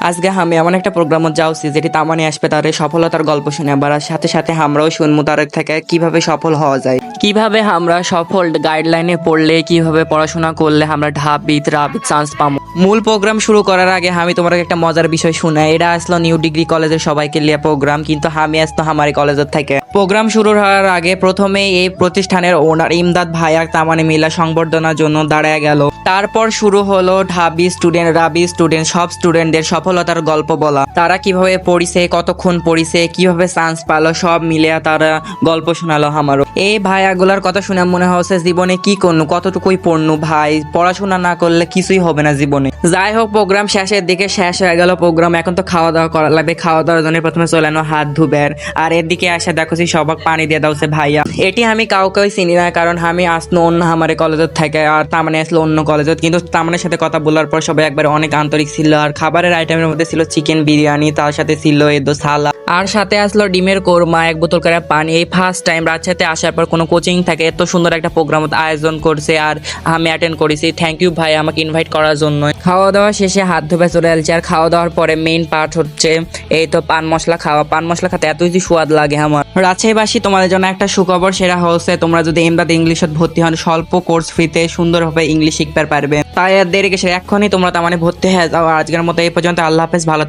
আজকে আমি এমন একটা প্রোগ্রামত যাচ্ছি যেটি তামানি আসবে তার সফলতার গল্প শুনে আবার সাথে সাথে আমরাও শুনব তার থেকে কীভাবে সফল হওয়া যায়। কীভাবে আমরা সফল গাইডলাইনে পড়লে, কীভাবে পড়াশোনা করলে আমরা ঢাবিত রাবিত চান্স পাবো? মূল প্রোগ্রাম শুরু করার আগে আমি তোমার একটা মজার বিষয় শুনাই। এটা আসলো নিউ ডিগ্রি কলেজের সবাইকে লিয়ে প্রোগ্রাম কিন্তু আমি আসতো আমার কলেজের থেকে। প্রোগ্রাম শুরু হওয়ার আগে প্রথমে এই প্রতিষ্ঠানের ওনার ইমদাদ ভাইয়ার তামানে মিলা সংবর্ধনার জন্য দাঁড়ায় গেল। তারপর শুরু হলো ঢাবি স্টুডেন্ট রাবি স্টুডেন্ট সব স্টুডেন্টদের সফলতার গল্প বলা। তারা কীভাবে পড়িছে, কতক্ষণ পড়িছে, কীভাবে চান্স পালো, সব মিলে তারা গল্প শোনালো আমারও। এই ভাইয়াগুলার কথা শুনে মনে হচ্ছে জীবনে কি করনু, কতটুকুই পড়নু ভাই? পড়াশোনা না করলে কিছুই হবে না জীবনে। যাই হোক প্রোগ্রাম শেষের দিকে শেষ হয়ে গেল প্রোগ্রাম এখন তো খাওয়া দাওয়া করা লাগবে। খাওয়া দাওয়ার জন্য প্রথমে চলে আনো হাত ধুবের আর এর দিকে আসে সেই সবাক পানি দিয়ে দাও সে ভাইয়া। এটি আমি কাউকে চিনি না, কারণ আমি আসলো অন্য আমার কলেজের থেকে, আর তামানে আসলো অন্য কলেজত কিন্তু তামানের সাথে কথা বলার পর সবাই একবার অনেক আন্তরিক ছিল, আর খাবারের আইটেমের মধ্যে ছিল চিকেন বিরিয়ানি, তার সাথে ছিল এদো সালা আর সাথে আসলো ডিমের কোরমা, এক বোতল করে পানি। এই ফার্স্ট টাইম রাজশাহীতে আসার পর কোনো কোচিং থাকে, এত সুন্দর একটা প্রোগ্রাম আয়োজন করছে আর আমি অ্যাটেন্ড করেছি। থ্যাংক ইউ ভাই আমাকে ইনভাইট করার জন্য খাওয়া দাওয়া শেষে হাত ধুবে চলে আসছে আর খাওয়া দাওয়ার পরে মেইন পার্ট হচ্ছে এই তো পান মশলা খাওয়া। পান মশলা খাতে এতই যে স্বাদ লাগে আমার। রাজশাহীবাসী, তোমাদের জন্য একটা সুখবর সেরা হচ্ছে, তোমরা যদি এমদাদ ইংলিশত ভর্তি হন, স্বল্প কোর্স ফ্রিতে সুন্দরভাবে ইংলিশ শিখতে পারবে। তাই আর দেরি এক্ষুনি তোমরা তার মানে ভর্তি হয়ে যাও। আজকের মতো এই পর্যন্ত। আল্লাহ হাফেজ, ভালো